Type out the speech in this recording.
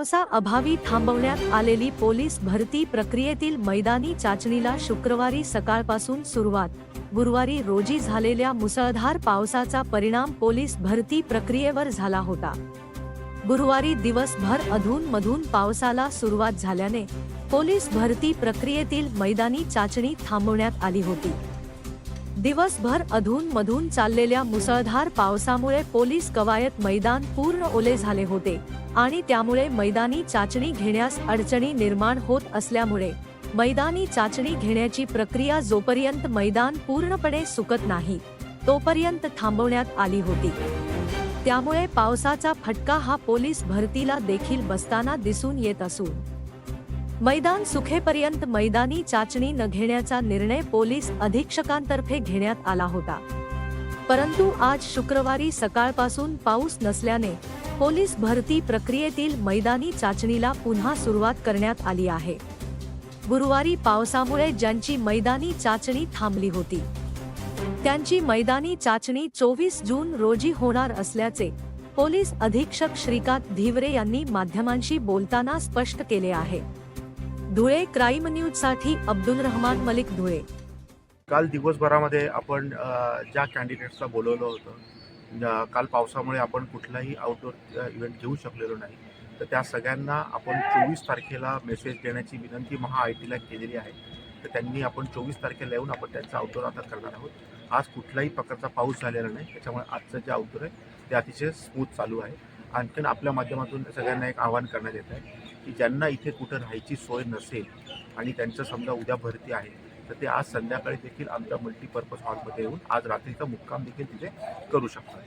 अभावी थांबवण्यात आलेली पोलीस भरती प्रक्रियेतील मैदानी चाचणीला शुक्रवारी सकाळपासून सुरुवात. गुरुवारी रोजी झालेल्या मुसळधार पावसाचा परिणाम पोलीस भरती प्रक्रियेवर झाला होता. गुरुवारी दिवसभर अधून मधून पावसाला सुरुवात झाल्याने पोलीस भरती प्रक्रियेतील मैदानी चाचणी थांबवण्यात आली होती. दिवसभर अधून मधून चाललेल्या मुसळधार पावसामुळे पोलीस कवायत मैदान पूर्ण ओले झाले होते आणि त्यामुळे मैदानी चाचणी घेण्यास अडचणी निर्माण होत असल्यामुळे मैदानी चाचणी घेण्याची प्रक्रिया जोपर्यंत मैदान पूर्णपणे सुकत नाही तोपर्यंत थांबवण्यात आली होती. त्यामुळे पावसाचा फटका हा पोलीस भरतीला देखील बसताना दिसून येत असून मैदान सुखेपर्यंत मैदानी चाचणी न घेण्याचा निर्णय पोलीस अधीक्षकांतर्फे घेण्यात आला होता. परंतु आज शुक्रवारी सकाळपासून पाऊस नसल्याने पोलीस भरती प्रक्रियेतील मैदानी चाचणीला पुन्हा सुरुवात करण्यात आली आहे. गुरुवारी पावसामुळे ज्यांची मैदानी चाचणी थांबली होती त्यांची मैदानी चाचणी चोवीस जून रोजी होणार असल्याचे पोलीस अधीक्षक श्रीकांत धिवरे यांनी माध्यमांशी बोलताना स्पष्ट केले आहे. धुळे क्राईम न्यूजसाठी अब्दुल रहमान मलिक धुळे. काल दिवसभरामध्ये आपण ज्या कॅन्डिडेट्सला बोलवलं होतं काल पावसामुळे आपण कुठलाही आउटडोर इव्हेंट घेऊ शकलेलो नाही. तर त्या सगळ्यांना आपण चोवीस तारखेला मेसेज देण्याची विनंती महा आय टीला केलेली आहे. तर त्यांनी आपण चोवीस तारखेला येऊन आपण त्यांचा आउटडोर आता करणार आहोत. आज कुठलाही प्रकारचा पाऊस झालेला नाही. त्याच्यामुळे आजचं जे आउटडोर आहे ते अतिशय स्मूथ चालू आहे. आणखीन आपल्या माध्यमातून सगळ्यांना एक आवाहन करण्यात येत आहे की ज्यांना इथे कुठं राहायची सोय नसेल आणि त्यांचं समजा उद्या भरती आहे तर ते आज संध्याकाळी देखील आमच्या मल्टीपर्पज हॉलमध्ये येऊन आज रात्रीचा मुक्काम देखील तिथे करू शकतात.